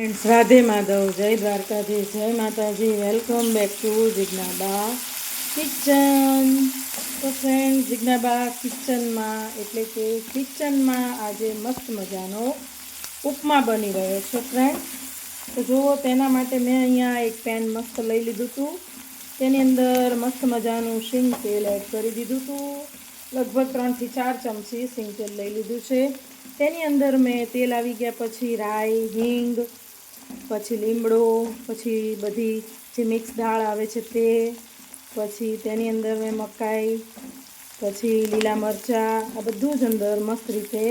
Friends Radhe Madhav જય દ્વારકાધીશ જય માતાજી welcome back to Jignaba kitchen તો ફ્રેન્ડ જિજ્ઞાબા કિચનમાં એટલે કે કિચનમાં આજે મસ્ત મજાનો ઉપમા બની રહ્યો છે ફ્રેન્ડ તો જુઓ, તેના માટે મેં અહીંયા એક પેન મસ્ત લઈ લીધું હતું તેની અંદર મસ્ત મજાનું શીંગ તેલ એડ કરી દીધું હતું લગભગ ત્રણથી ચાર ચમચી શીંગ તેલ લઈ લીધું છે. તેની અંદર મેં તેલ આવી ગયા પછી રાઈ, હિંગ પછી લીમડો, પછી બધી જે મિક્સ દાળ આવે છે તે, પછી તેની અંદર મેં મકાઈ, પછી લીલા મરચાં, આ બધું જ અંદર મસ્ત રીતે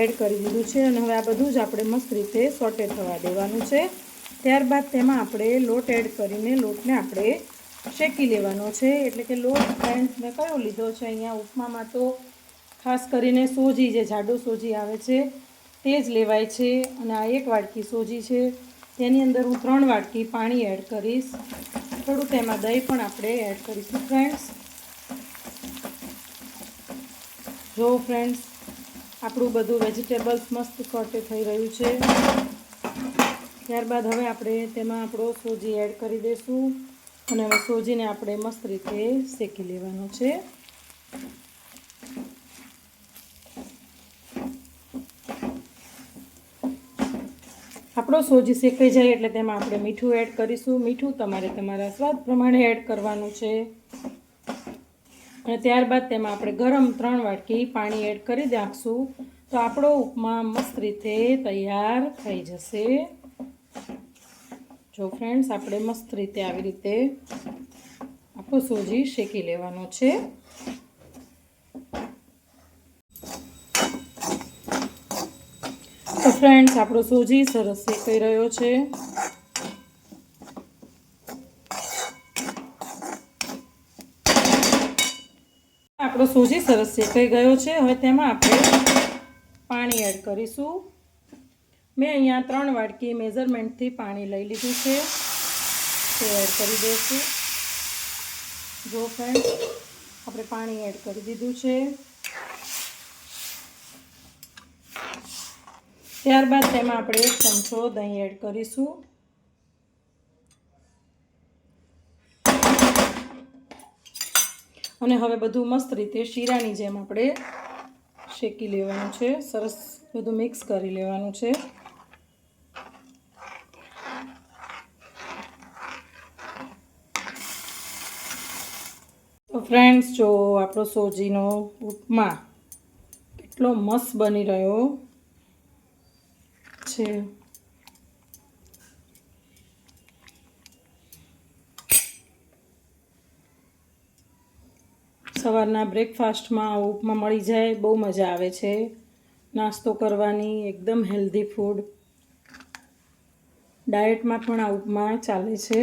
એડ કરી દીધું છે અને હવે આ બધું જ આપણે મસ્ત રીતે સોટે થવા દેવાનું છે. ત્યારબાદ તેમાં આપણે લોટ એડ કરીને લોટને આપણે શેકી લેવાનો છે. એટલે કે લોટ ફ્રેન્ડ મેં કયો લીધો છે અહીંયા ઉપમામાં તો ખાસ કરીને સોજી, જે જાડો સોજી આવે છે, તે જ લેવાય છે અને આ એક વાટકી સોજી છે. તેની અંદર હું ત્રણ વાટકી પાણી એડ કરીશ. થોડું તેમાં દહીં પણ આપણે એડ કરીશું ફ્રેન્ડ્સ જો ફ્રેન્ડ્સ આપણું બધું વેજીટેબલ્સ મસ્ત કટ થઈ રહ્યું છે. ત્યારબાદ હવે આપણે તેમાં આપણો સોજી એડ કરી દઈશું. અને હવે સોજીને આપણે મસ્ત રીતે શેકી લેવાનો છે. આપણો સોજી શેકાઈ જાય એટલે તેમાં આપણે મીઠું એડ કરીશું. મીઠું તમારે તમારા સ્વાદ પ્રમાણે એડ કરવાનું છે. અને ત્યારબાદ તેમાં આપણે ગરમ ત્રણ વાટકી પાણી એડ કરી નાખશું. તો આપણો ઉપમા મસ્ત રીતે તૈયાર થઈ જશે. જો ફ્રેન્ડ્સ આપણે મસ્ત રીતે આવી રીતે આપણો સોજી શેકી લેવાનો છે. તો ફ્રેન્ડ્સ આપણો સોજી સરસ શેકાઈ રહ્યો છે. આપણો સોજી સરસ શેકાઈ ગયો છે. હવે તેમાં આપણે પાણી એડ કરીશું. મેં અહીંયા ત્રણ વાટકી મેઝરમેન્ટથી પાણી લઈ લીધું છે. તે એડ કરી દઈશું. જો ફ્રેન્ડ આપણે પાણી એડ કરી દીધું છે. ત્યારબાદ તેમાં આપણે એક ચમચો દહીં એડ કરીશું. અને હવે બધું મસ્ત રીતે શીરાની જેમ આપણે શેકી લેવાનું છે. સરસ બધું મિક્સ કરી લેવાનું છે. તો ફ્રેન્ડ્સ, જો આપણો સોજીનો ઉપમા કેટલો મસ્ત બની રહ્યો. છે સવારના બ્રેકફાસ્ટમાં ઉપમા મળી જાય, બહુ મજા આવે છે. નાસ્તો કરવાની, એકદમ હેલ્ધી ફૂડ ડાયટમાં પણ આ ઉપમા ચાલે છે.